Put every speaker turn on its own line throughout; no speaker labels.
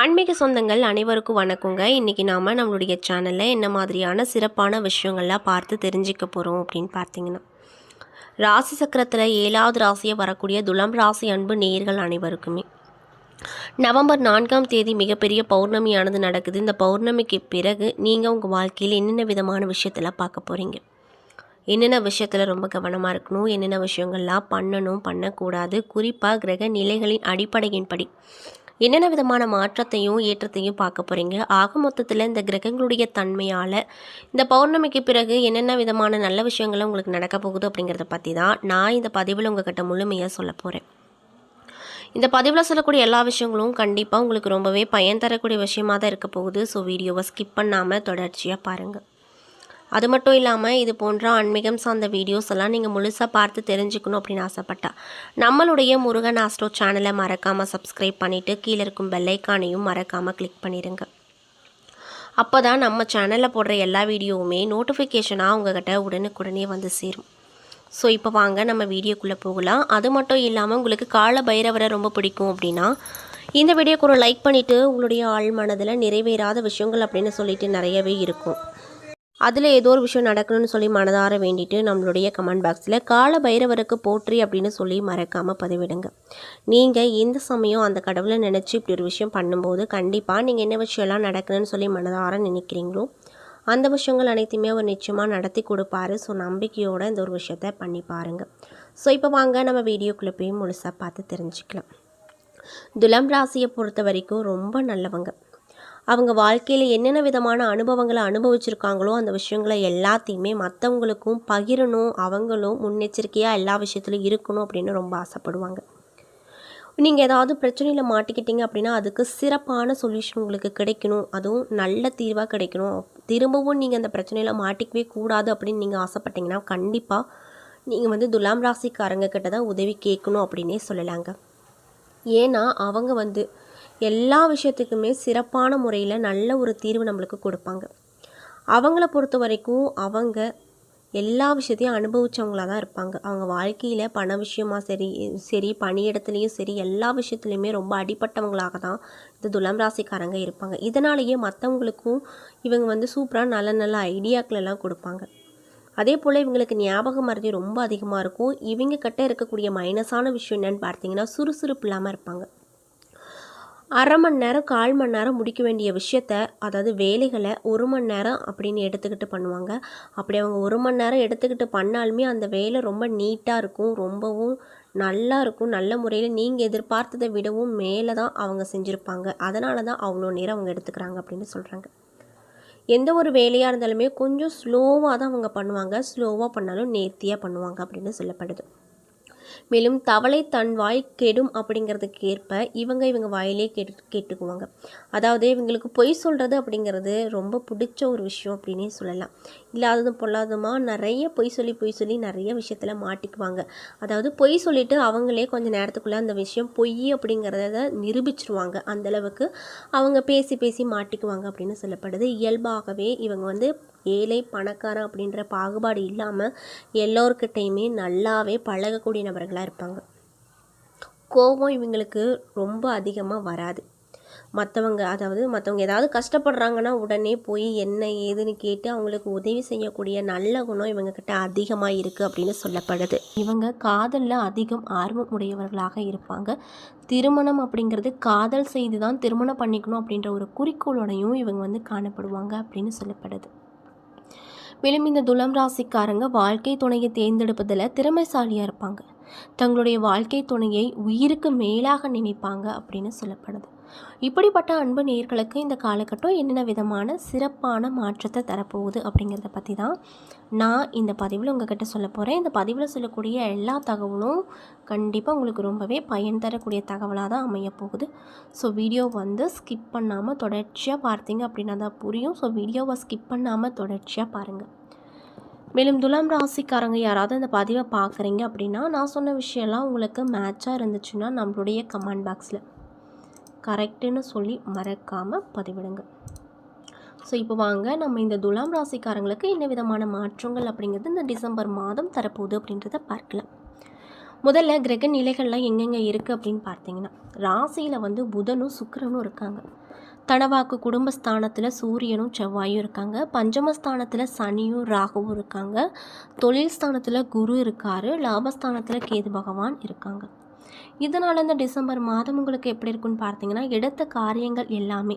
ஆன்மீக சொந்தங்கள் அனைவருக்கும் வணக்கங்க. இன்றைக்கி நாம் நம்மளுடைய சேனலில் என்ன மாதிரியான சிறப்பான விஷயங்கள்லாம் பார்த்து தெரிஞ்சிக்க போகிறோம் அப்படின்னு பார்த்தீங்கன்னா ராசி சக்கரத்தில் ஏழாவது ராசியை வரக்கூடிய துலாம் ராசி அன்பு நேயர்கள் அனைவருக்குமே நவம்பர் நான்காம் தேதி மிகப்பெரிய பௌர்ணமியானது நடக்குது. இந்த பௌர்ணமிக்கு பிறகு நீங்கள் உங்கள் வாழ்க்கையில் என்னென்ன விதமான விஷயத்தில் பார்க்க போகிறீங்க என்னென்ன விஷயத்தில் ரொம்ப கவனமாக இருக்கணும்? என்னென்ன விஷயங்கள்லாம் பண்ணணும்? பண்ணக்கூடாது. குறிப்பாக கிரக நிலைகளின் அடிப்படையின்படி என்னென்ன விதமான மாற்றத்தையும் ஏற்றத்தையும் பார்க்க போகிறீங்க ஆக மொத்தத்தில் இந்த கிரகங்களுடைய தன்மையால் இந்த பௌர்ணமிக்கு பிறகு என்னென்ன விதமான நல்ல விஷயங்களும் உங்களுக்கு நடக்க போகுது அப்படிங்கிறத பற்றி தான் நான் இந்த பதிவில் உங்ககிட்ட முழுமையாக சொல்ல போகிறேன் இந்த பதிவில் சொல்லக்கூடிய எல்லா விஷயங்களும் கண்டிப்பாக உங்களுக்கு ரொம்பவே பயன் தரக்கூடிய விஷயமாக தான் இருக்க போகுது. ஸோ வீடியோவை ஸ்கிப் பண்ணாமல் தொடர்ச்சியாக பாருங்கள் அது மட்டும் இல்லாமல் இது போன்ற ஆன்மீகம் சார்ந்த வீடியோஸ் எல்லாம் நீங்கள் முழுசாக பார்த்து தெரிஞ்சுக்கணும் அப்படின்னு ஆசைப்பட்டா நம்மளுடைய முருகன் ஆஸ்ட்ரோ சேனலை மறக்காமல் சப்ஸ்கிரைப் பண்ணிவிட்டு கீழே இருக்கும் பெல்லைக்கானையும் மறக்காமல் கிளிக் பண்ணிடுங்க அப்போ தான் நம்ம சேனலில் போடுற எல்லா வீடியோவுமே நோட்டிஃபிகேஷனாக உங்ககிட்ட உடனுக்குடனே வந்து சேரும். ஸோ இப்போ வாங்க நம்ம வீடியோக்குள்ளே போகலாம். அது மட்டும் இல்லாமல் உங்களுக்கு கால பைரவரை ரொம்ப பிடிக்கும் அப்படின்னா இந்த வீடியோக்கு ஒரு லைக் பண்ணிவிட்டு உங்களுடைய ஆள் மனதில் நிறைவேறாத விஷயங்கள் அப்படின்னு சொல்லிட்டு நிறையவே இருக்கும். அதில் ஏதோ ஒரு விஷயம் நடக்கணும்னு சொல்லி மனதார வேண்டிட்டு நம்மளுடைய கமெண்ட் பாக்ஸில் கால பைரவருக்கு போற்றி அப்படின்னு சொல்லி மறக்காமல் பதிவிடுங்க. நீங்கள் எந்த சமயம் அந்த கடவுளை நினச்சி இப்படி ஒரு விஷயம் பண்ணும்போது கண்டிப்பாக நீங்கள் என்ன விஷயம்லாம் நடக்கணும்னு சொல்லி மனதார நினைக்கிறீங்களோ அந்த விஷயங்கள் அனைத்தையுமே அவர் நிச்சயமாக நடத்தி கொடுப்பாரு. ஸோ நம்பிக்கையோடு இந்த ஒரு விஷயத்த பண்ணி பாருங்கள் ஸோ இப்போ வாங்க நம்ம வீடியோ கிளிப்பையும் முழுசாக பார்த்து தெரிஞ்சுக்கலாம். துலம் ராசியை பொறுத்த வரைக்கும் ரொம்ப நல்லவங்க. அவங்க வாழ்க்கையில் என்னென்ன விதமான அனுபவங்களை அனுபவிச்சிருக்காங்களோ அந்த விஷயங்களை எல்லாத்தையுமே மற்றவங்களுக்கும் பகிரணும் அவங்களும் முன்னெச்சரிக்கையாக எல்லா விஷயத்துலையும் இருக்கணும் அப்படின்னு ரொம்ப ஆசைப்படுவாங்க. நீங்கள் ஏதாவது பிரச்சனையில் மாட்டிக்கிட்டீங்க அப்படின்னா அதுக்கு சிறப்பான சொல்யூஷன் உங்களுக்கு கிடைக்கணும். அதுவும் நல்ல தீர்வாக கிடைக்கணும். திரும்பவும் நீங்கள் அந்த பிரச்சனையில் மாட்டிக்கவே கூடாது அப்படின்னு நீங்கள் ஆசைப்பட்டீங்கன்னா கண்டிப்பாக நீங்கள் வந்து துலாம் ராசிக்காரங்க கிட்ட தான் உதவி கேட்கணும் அப்படின்னே சொல்லலாங்க. ஏன்னா அவங்க வந்து எல்லா விஷயத்துக்குமே சிறப்பான முறையில் நல்ல ஒரு தீர்வு நம்மளுக்கு கொடுப்பாங்க. அவங்கள பொறுத்த வரைக்கும் அவங்க எல்லா விஷயத்தையும் அனுபவித்தவங்களாக தான் இருப்பாங்க. அவங்க வாழ்க்கையில் பண விஷயமா சரி சரி பணியிடத்துலேயும் சரி எல்லா விஷயத்துலையுமே ரொம்ப அடிப்பட்டவங்களாக தான் இந்த துலாம் ராசிக்காரங்க இருப்பாங்க. இதனாலேயே மற்றவங்களுக்கும் இவங்க வந்து சூப்பராக நல்ல நல்ல ஐடியாக்கள் எல்லாம் கொடுப்பாங்க. அதே போல் இவங்களுக்கு ஞாபக மருதி ரொம்ப அதிகமாக இருக்கும். இவங்க கிட்ட இருக்கக்கூடிய மைனஸான விஷயம் என்னென்னு பார்த்தீங்கன்னா சுறுசுறுப்பு இல்லாமல் இருப்பாங்க. அரை மணி நேரம் கால் மணி நேரம் முடிக்க வேண்டிய விஷயத்த அதாவது வேலைகளை ஒரு மணி நேரம் அப்படின்னு எடுத்துக்கிட்டு பண்ணுவாங்க. அப்படி அவங்க ஒரு மணி நேரம் எடுத்துக்கிட்டு பண்ணாலுமே அந்த வேலை ரொம்ப நீட்டாக இருக்கும் ரொம்பவும் நல்லா இருக்கும். நல்ல முறையில் நீங்கள் எதிர்பார்த்ததை விடவும் மேலே தான் அவங்க செஞ்சுருப்பாங்க. அதனால தான் அவ்வளோ நேரம் அவங்க எடுத்துக்கிறாங்க அப்படின்னு சொல்கிறாங்க எந்த ஒரு வேலையாக இருந்தாலுமே கொஞ்சம் ஸ்லோவாக தான் அவங்க பண்ணுவாங்க. ஸ்லோவாக பண்ணாலும் நேர்த்தியாக பண்ணுவாங்க அப்படின்னு சொல்லப்படுது. மேலும் தவளை தன் வாய் கெடும் அப்படிங்கிறதுக்கு ஏற்ப இவங்க இவங்க வாயிலே கேட்டு கேட்டுக்குவாங்க. அதாவது இவங்களுக்கு பொய் சொல்கிறது அப்படிங்கிறது ரொம்ப பிடிச்ச ஒரு விஷயம் அப்படின்னே சொல்லலாம். இல்லாததும் பொல்லாததுமா நிறைய பொய் சொல்லி பொய் சொல்லி நிறைய விஷயத்தில் மாட்டிக்குவாங்க. அதாவது பொய் சொல்லிவிட்டு அவங்களே கொஞ்சம் நேரத்துக்குள்ளே அந்த விஷயம் பொய் அப்படிங்கிறத நிரூபிச்சிருவாங்க. அந்தளவுக்கு அவங்க பேசி பேசி மாட்டிக்குவாங்க அப்படின்னு சொல்லப்படுது. இயல்பாகவே இவங்க வந்து ஏழை பணக்காரன் அப்படின்ற பாகுபாடு இல்லாமல் எல்லோருக்கிட்டையுமே நல்லாவே பழகக்கூடிய நபர்களாக இருப்பாங்க. கோபம் இவங்களுக்கு ரொம்ப அதிகமாக வராது. மற்றவங்க அதாவது மற்றவங்க ஏதாவது கஷ்டப்படுறாங்கன்னா உடனே போய் என்ன ஏதுன்னு கேட்டு அவங்களுக்கு உதவி செய்யக்கூடிய நல்ல குணம் இவங்கக்கிட்ட அதிகமாக இருக்குது அப்படின்னு சொல்லப்படுது. இவங்க காதலில் அதிகம் ஆர்வம் உடையவர்களாக இருப்பாங்க. திருமணம் அப்படிங்கிறது காதல் செய்து தான் திருமணம் பண்ணிக்கணும் அப்படின்ற ஒரு குறிக்கோளோடையும் இவங்க வந்து காணப்படுவாங்க அப்படின்னு சொல்லப்படுது. மேலும் இந்த துலம் ராசிக்காரங்க வாழ்க்கை துணையை தேர்ந்தெடுப்பதில் திறமைசாலியாக இருப்பாங்க. தங்களுடைய வாழ்க்கை துணையை உயிருக்கு மேலாக நினைப்பாங்க அப்படின்னு சொல்லப்படுது. இப்படிப்பட்ட அன்பு நேர்களுக்கு இந்த காலகட்டம் என்னென்ன விதமான சிறப்பான மாற்றத்தை தரப்போகுது அப்படிங்கிறத பற்றி தான் நான் இந்த பதிவில் உங்ககிட்ட சொல்ல போகிறேன் இந்த பதிவில் சொல்லக்கூடிய எல்லா தகவலும் கண்டிப்பாக உங்களுக்கு ரொம்பவே பயன் தரக்கூடிய தகவலாக தான் அமைய போகுது. ஸோ வீடியோ வந்து ஸ்கிப் பண்ணாமல் தொடர்ச்சியாக பார்த்தீங்க அப்படின்னா தான் புரியும். ஸோ வீடியோவை ஸ்கிப் பண்ணாமல் தொடர்ச்சியாக பாருங்கள் மேலும் துலாம் ராசிக்காரங்க யாராவது இந்த பதிவை பார்க்குறீங்க அப்படின்னா நான் சொன்ன விஷயம்லாம் உங்களுக்கு மேட்சாக இருந்துச்சுன்னா நம்மளுடைய கமெண்ட் பாக்ஸில் கரெக்டுன்னு சொல்லி மறக்காமல் பதிவிடுங்க. ஸோ இப்போ வாங்க. நம்ம இந்த துலாம் ராசிக்காரங்களுக்கு என்ன விதமான மாற்றங்கள் அப்படிங்கிறது இந்த டிசம்பர் மாதம் தரப்போகுது அப்படின்றத பார்க்கலாம். முதல்ல கிரக நிலைகள்லாம் எங்கெங்கே இருக்குது அப்படின்னு பார்த்தீங்கன்னா ராசியில் வந்து புதனும் சுக்கிரனும் இருக்காங்க. தனவாக்கு குடும்பஸ்தானத்தில் சூரியனும் செவ்வாயும் இருக்காங்க. பஞ்சமஸ்தானத்தில் சனியும் ராகுவும் இருக்காங்க. தொழில் ஸ்தானத்தில் குரு இருக்கார். லாபஸ்தானத்தில் கேது பகவான் இருக்காங்க. இதனால் இந்த டிசம்பர் மாதம் உங்களுக்கு எப்படி இருக்குன்னு பார்த்தீங்கன்னா எடுத்த காரியங்கள் எல்லாமே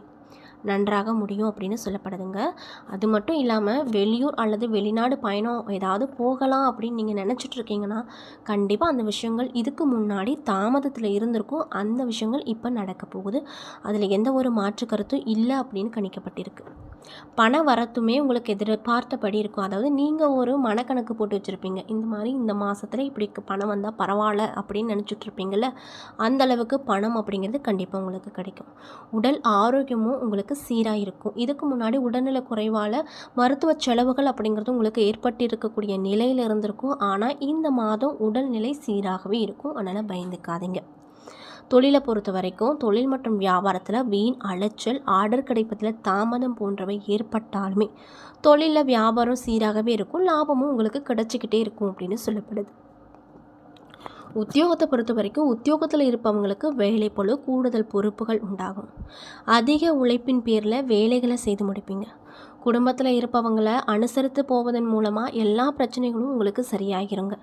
நன்றாக முடியும் அப்படின்னு சொல்லப்படுதுங்க. அது மட்டும் இல்லாமல் வெளியூர் அல்லது வெளிநாடு பயணம் ஏதாவது போகலாம் அப்படின்னு நீங்கள் நினச்சிட்டு இருக்கீங்கன்னா கண்டிப்பாக அந்த விஷயங்கள் இதுக்கு முன்னாடி தாமதத்தில் இருந்திருக்கும். அந்த விஷயங்கள் இப்போ நடக்க போகுது. அதில் எந்த ஒரு மாற்று கருத்தும் இல்லை அப்படின்னு கணிக்கப்பட்டிருக்கு. பண வரத்துமே உங்களுக்கு எதிர்பார்த்தபடி இருக்கும். அதாவது நீங்கள் ஒரு மனக்கணக்கு போட்டு வச்சுருப்பீங்க. இந்த மாதிரி இந்த மாதத்தில் இப்படி பணம் வந்தால் பரவாயில்ல அப்படின்னு நினச்சிட்டு இருப்பீங்கள்ல அந்த அளவுக்கு பணம் அப்படிங்கிறது கண்டிப்பாக உங்களுக்கு கிடைக்கும். உடல் ஆரோக்கியமும் உங்களுக்கு சீராக இருக்கும் இதுக்கு முன்னாடி உடல்நல குறைவால் மருத்துவ செலவுகள் அப்படிங்கிறது உங்களுக்கு ஏற்பட்டு இருக்கக்கூடிய நிலையில் இருந்திருக்கும். ஆனால் இந்த மாதம் உடல்நிலை சீராகவே இருக்கும். அதனால் பயந்துக்காதீங்க. தொழிலை பொறுத்த வரைக்கும் தொழில் மற்றும் வியாபாரத்தில் வீண் அலைச்சல் ஆர்டர் கிடைப்பதில் தாமதம் போன்றவை ஏற்பட்டாலுமே தொழிலில் வியாபாரம் சீராகவே இருக்கும். லாபமும் உங்களுக்கு கிடைச்சிக்கிட்டே இருக்கும் அப்படின்னு சொல்லப்படுது. உத்தியோகத்தை பொறுத்த வரைக்கும் உத்தியோகத்தில் இருப்பவங்களுக்கு வேலை போல கூடுதல் பொறுப்புகள் உண்டாகும். அதிக உழைப்பின் பேரில் வேலைகளை செய்து முடிப்பீங்க. குடும்பத்தில் இருப்பவங்களை அனுசரித்து போவதன் மூலமாக எல்லா பிரச்சனைகளும் உங்களுக்கு சரியாகிருங்க.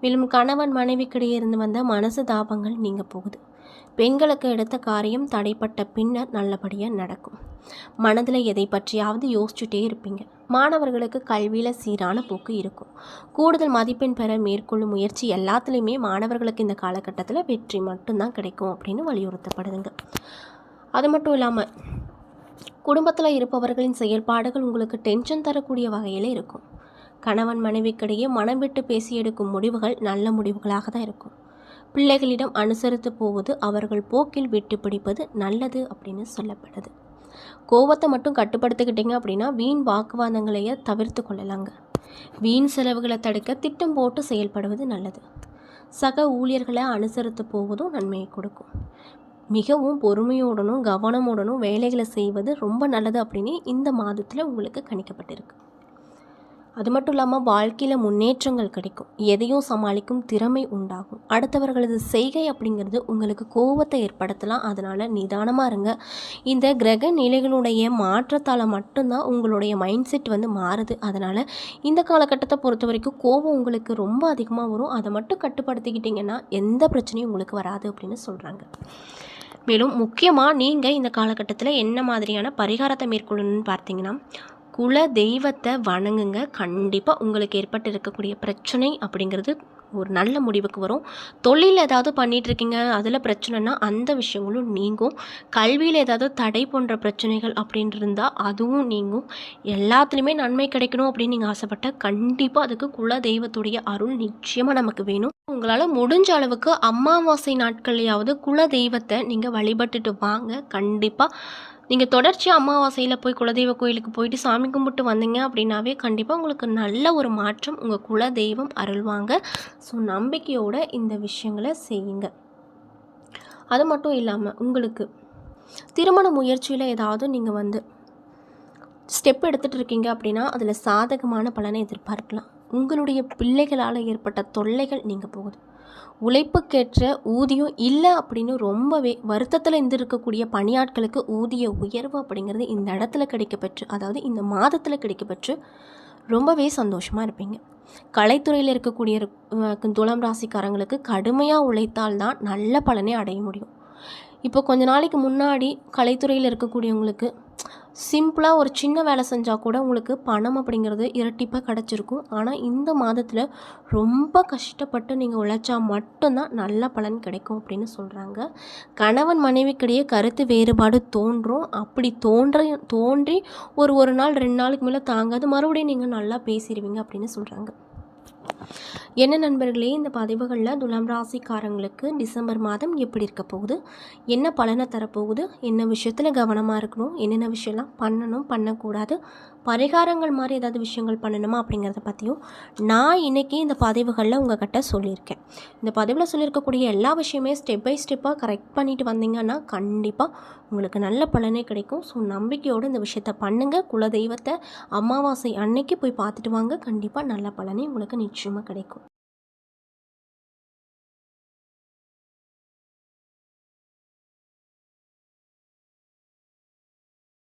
மேலும் கணவன் மனைவிக்கிடையே இருந்து வந்த மனசு தாபங்கள் நீங்கள் போகுது. பெண்களுக்கு எடுத்த காரியம் தடைப்பட்ட பின்னர் நல்லபடியாக நடக்கும். மனதில் எதை பற்றியாவது யோசிச்சுட்டே இருப்பீங்க. மாணவர்களுக்கு கல்வியில் சீரான போக்கு இருக்கும். கூடுதல் மதிப்பெண் பெற மேற்கொள்ளும் முயற்சி எல்லாத்துலேயுமே மாணவர்களுக்கு இந்த காலகட்டத்தில் வெற்றி மட்டும்தான் கிடைக்கும் அப்படின்னு வலியுறுத்தப்படுதுங்க. அது மட்டும் இல்லாமல் குடும்பத்தில் இருப்பவர்களின் செயல்பாடுகள் உங்களுக்கு டென்ஷன் தரக்கூடிய வகையில் இருக்கும். கணவன் மனைவிக்கிடையே மனம் விட்டு பேசி எடுக்கும் முடிவுகள் நல்ல முடிவுகளாக தான் இருக்கும். பிள்ளைகளிடம் அனுசரித்து போவது அவர்கள் போக்கில் விட்டு பிடிப்பது நல்லது அப்படின்னு சொல்லப்படுது. கோவத்தை மட்டும் கட்டுப்படுத்திக்கிட்டீங்க அப்படின்னா வீண் வாக்குவாதங்களையே தவிர்த்து கொள்ளலாங்க. வீண் செலவுகளை தடுக்க திட்டம் போட்டு செயல்படுவது நல்லது. சக ஊழியர்களை அனுசரித்து போவதும் நன்மையை கொடுக்கும். மிகவும் பொறுமையுடனும் கவனமுடனும் வேலைகளை செய்வது ரொம்ப நல்லது அப்படின்னு இந்த மாதத்தில் உங்களுக்கு கணிக்கப்பட்டிருக்கு. அது மட்டும் இல்லாமல் வாழ்க்கையில் முன்னேற்றங்கள் கிடைக்கும். எதையும் சமாளிக்கும் திறமை உண்டாகும். அடுத்தவர்களது செய்கை அப்படிங்கிறது உங்களுக்கு கோபத்தை ஏற்படுத்தலாம். அதனால் நிதானமாக இருங்க. இந்த கிரக நிலைகளுடைய மாற்றத்தால் மட்டும்தான் உங்களுடைய மைண்ட் செட் வந்து மாறுது. அதனால் இந்த காலகட்டத்தை பொறுத்த வரைக்கும் கோபம் உங்களுக்கு ரொம்ப அதிகமாக வரும். அதை மட்டும் கட்டுப்படுத்திக்கிட்டிங்கன்னா எந்த பிரச்சனையும் உங்களுக்கு வராது அப்படின்னு சொல்கிறாங்க மேலும் முக்கியமாக நீங்கள் இந்த காலகட்டத்தில் என்ன மாதிரியான பரிகாரத்தை மேற்கொள்ளணும்னு பார்த்தீங்கன்னா குல தெய்வத்தை வணங்குங்க. கண்டிப்பாக உங்களுக்கு ஏற்பட்டு இருக்கக்கூடிய பிரச்சனை அப்படிங்கிறது ஒரு நல்ல முடிவுக்கு வரும். தொழில் ஏதாவது பண்ணிகிட்ருக்கீங்க அதில் பிரச்சனைனா அந்த விஷயங்களும் நீங்கும். கல்வியில் ஏதாவது தடை போன்ற பிரச்சனைகள் அப்படின்னு இருந்தால் அதுவும் நீங்கும். எல்லாத்துலேயுமே நன்மை கிடைக்கணும் அப்படின்னு நீங்கள் ஆசைப்பட்டால் கண்டிப்பாக அதுக்கு குல தெய்வத்துடைய அருள் நிச்சயமாக நமக்கு வேணும். உங்களால் முடிஞ்ச அளவுக்கு அமாவாசை நாட்கள்லையாவது குல தெய்வத்தை நீங்கள் வழிபட்டுட்டு வாங்க. கண்டிப்பாக நீங்கள் தொடர்ச்சியாக அமாவாசையில் போய் குலதெய்வ கோயிலுக்கு போயிட்டு சாமி கும்பிட்டு வந்தீங்க அப்படின்னாவே கண்டிப்பாக உங்களுக்கு நல்ல ஒரு மாற்றம் உங்கள் குலதெய்வம் அருள்வாங்க. ஸோ நம்பிக்கையோடு இந்த விஷயங்களை செய்யுங்க. அது மட்டும் இல்லாமல் உங்களுக்கு திருமண முயற்சியில் ஏதாவது நீங்கள் வந்து ஸ்டெப் எடுத்துகிட்டு இருக்கீங்க அப்படின்னா அதில் சாதகமான பலனை எதிர்பார்க்கலாம். உங்களுடைய பிள்ளைகளால் ஏற்பட்ட தொல்லைகள் நீங்கள் போகுது. உழைப்புக்கேற்ற ஊதியம் இல்லை அப்படின்னு ரொம்பவே வருத்தத்தில் இருந்து இருக்கக்கூடிய பணியாட்களுக்கு ஊதிய உயர்வு அப்படிங்கிறது இந்த இடத்துல கிடைக்கப்பெற்று அதாவது இந்த மாதத்தில் கிடைக்கப்பெற்று ரொம்பவே சந்தோஷமாக இருப்பீங்க. கலைத்துறையில் இருக்கக்கூடிய துளம் ராசிக்காரங்களுக்கு கடுமையாக உழைத்தால்தான் நல்ல பலனை அடைய முடியும். இப்போ கொஞ்ச நாளைக்கு முன்னாடி கலைத்துறையில் இருக்கக்கூடியவங்களுக்கு சிம்பிளாக ஒரு சின்ன வேலை செஞ்சால் கூட உங்களுக்கு பணம் அப்படிங்கிறது இரட்டிப்பாக கிடச்சிருக்கும். ஆனால் இந்த மாதத்தில் ரொம்ப கஷ்டப்பட்டு நீங்கள் உழைச்சா மட்டும்தான் நல்ல பலன் கிடைக்கும் அப்படின்னு சொல்கிறாங்க கணவன் மனைவிக்கிடையே கருத்து வேறுபாடு தோன்றும். அப்படி தோன்ற தோன்றி ஒரு ஒரு நாள் ரெண்டு நாளுக்கு மேலே தாங்காது. மறுபடியும் நீங்கள் நல்லா பேசிடுவீங்க அப்படின்னு சொல்கிறாங்க என்ன நண்பர்களே இந்த பதிவுகளில் துலாம் ராசிக்காரங்களுக்கு டிசம்பர் மாதம் எப்படி இருக்க போகுது? என்ன பலனை தரப்போகுது? என்ன விஷயத்தில் கவனமாக இருக்கணும்? என்னென்ன விஷயம்லாம் பண்ணணும் பண்ணக்கூடாது? பரிகாரங்கள் மாதிரி ஏதாவது விஷயங்கள் பண்ணணுமா அப்படிங்கிறத பற்றியும் நான் இன்றைக்கி இந்த பதிவுகளில் உங்கள்கிட்ட சொல்லியிருக்கேன். இந்த பதிவில் சொல்லியிருக்கக்கூடிய எல்லா விஷயமே ஸ்டெப் பை ஸ்டெப்பாக கரெக்ட் பண்ணிட்டு வந்தீங்கன்னா கண்டிப்பாக உங்களுக்கு நல்ல பலனே கிடைக்கும். ஸோ நம்பிக்கையோடு இந்த விஷயத்த பண்ணுங்கள் குலதெய்வத்தை அமாவாசை அன்னைக்கு போய் பார்த்துட்டு வாங்க. கண்டிப்பாக நல்ல பலனே உங்களுக்கு நிச்சயம் நிச்சயமாக கிடைக்கும்.